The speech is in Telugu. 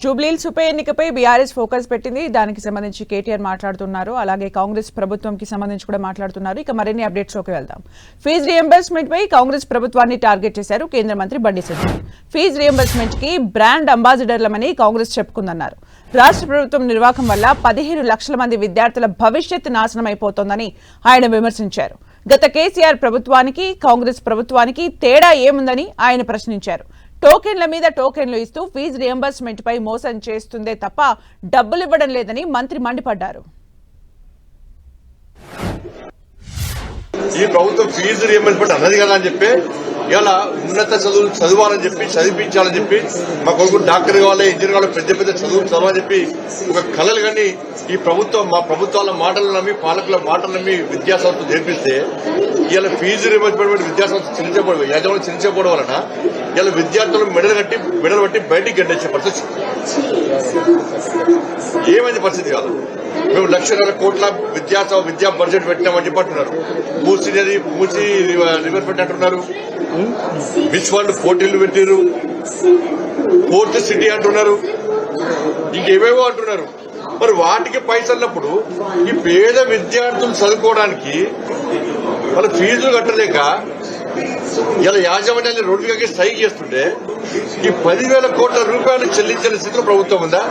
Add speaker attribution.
Speaker 1: జూబ్లీల్స్ ఉప ఎన్నికపై బీఆర్ఎస్ ఫోకస్ పెట్టింది. దానికి సంబంధించి కేటీఆర్ మాట్లాడుతున్నారు. అలాగే కాంగ్రెస్ ప్రభుత్వంకి సంబంధించి కూడా మాట్లాడుతున్నారు. ఇక మరిన్ని అప్డేట్స్లోకి వెళ్దాం. ఫీజు రియంబర్స్మెంట్ పై కాంగ్రెస్ ప్రభుత్వాన్ని టార్గెట్ చేశారు కేంద్ర మంత్రి బండి సంజయ్ ఫీజు రియంబర్స్మెంట్కి బ్రాండ్ అంబాసిడర్లమని కాంగ్రెస్ చెప్పుకుందన్నారు. రాష్ట్ర ప్రభుత్వం నిర్వాహకం వల్ల పదిహేను లక్షల మంది విద్యార్థుల భవిష్యత్తు నాశనం అయిపోతోందని ఆయన విమర్శించారు. గత కేసీఆర్ ప్రభుత్వానికి కాంగ్రెస్ ప్రభుత్వానికి తేడా ఏముందని ఆయన ప్రశ్నించారు. టోకెన్ల మీద టోకెన్లు ఇస్తూ ఫీజు రియంబర్స్మెంట్ పై మోసం చేస్తుందే తప్ప డబ్బులు ఇవ్వడం లేదని మంత్రి మండిపడ్డారు.
Speaker 2: ఈ ప్రభుత్వం ఫీజు రియంబర్స్మెంట్ అన్నది కదా అని చెప్పి ఇలా ఉన్నత చదువులు చదవాలని చెప్పి చదివించాలని చెప్పి మా కొడుకు డాక్టర్ కావాలి ఇంజనీర్ కావాలి పెద్ద పెద్ద చదువులు చదవాలని చెప్పి ఒక కళలు కానీ ఈ ప్రభుత్వం మా ప్రభుత్వాల మాటలు నమ్మి పాలకుల మాటలు నమ్మి విద్యాసంస్థ నేర్పిస్తే ఇలా ఫీజు రియంబర్స్మెంట్ విద్యాసంస్థ చిరించబడదు యాజమాన్యం చిరించబడడం వలన ఇలా విద్యార్థులు మెడలు కట్టి మెడలు పట్టి బయటికి గడ్డించే పరిస్థితి ఏమైంది పరిస్థితి కాదు మేము లక్షన్నర కోట్ల విద్యా విద్యా బడ్జెట్ పెట్టామని చెప్పి అంటున్నారు మూసి నది మూసి రివర్ పెట్టి అంటున్నారు విశ్వాళ్ళు పోటీలు పెట్టారు ఫోర్త్ సిటీ అంటున్నారు. ఇంకేవేవో అంటున్నారు. మరి వాటికి పైసన్నప్పుడు ఈ పేద విద్యార్థులు చదువుకోవడానికి వాళ్ళ ఫీజులు కట్టలేక ఇలా యాజమాన్యాన్ని రోడ్డు కలిగి స్ట్రైక్ చేస్తుంటే ఈ పదివేల కోట్ల రూపాయలు చెల్లించిన స్థితిలో ప్రభుత్వం ఉందా?